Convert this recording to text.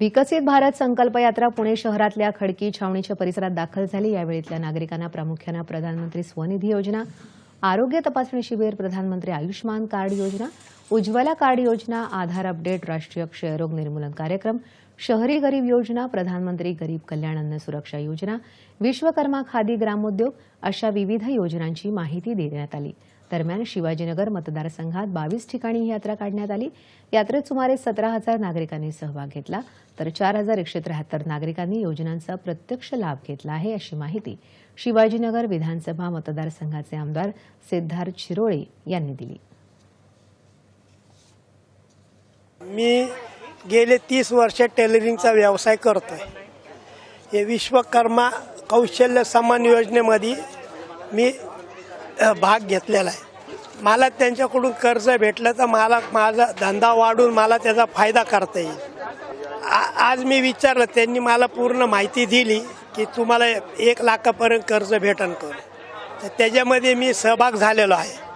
विकसित भारत संकल्प यात्रा पुणे शहरातल्या खडकी छावणीच्या परिसरात दाखल झाली. यावेळी इथल्या नागरिकांना प्रामुख्यानं प्रधानमंत्री स्वनिधी योजना आरोग्य तपासणी शिबिर प्रधानमंत्री आयुष्मान कार्ड योजना उज्ज्वला कार्ड योजना आधार अपडेट राष्ट्रीय क्षयरोग निर्मूलन कार्यक्रम शहरी गरीब योजना प्रधानमंत्री गरीब कल्याण अन्न सुरक्षा योजना विश्वकर्मा खादी ग्रामोद्योग अशा विविध योजनांची माहिती देण्यात आली. दरम्यान शिवाजीनगर मतदारसंघात बावीस ठिकाणी ही यात्रा काढण्यात आली. यात्रेत सुमारे सतरा हजार नागरिकांनी सहभाग घेतला. तर चार हजार एकशे त्र्याहत्तर नागरिकांनी योजनांचा प्रत्यक्ष लाभ घेतला आहे अशी माहिती शिवाजीनगर विधानसभा मतदारसंघाचे आमदार सिद्धार्थ शिरोळे यांनी दिली. मी गेले तीस वर्ष टेलरिंगचा व्यवसाय करतोय. हे विश्वकर्मा कौशल्य सन्मान योजनेमध्ये मी भाग घेतलेला आहे. मला त्यांच्याकडून कर्ज भेटलं तर मला माझा धंदा वाढून मला त्याचा फायदा करता येईल. आ- आज मी विचारलं त्यांनी मला पूर्ण माहिती दिली की तुम्हाला एक लाखापर्यंत कर्ज भेटन करून तर त्याच्यामध्ये मी सहभाग झालेलो आहे.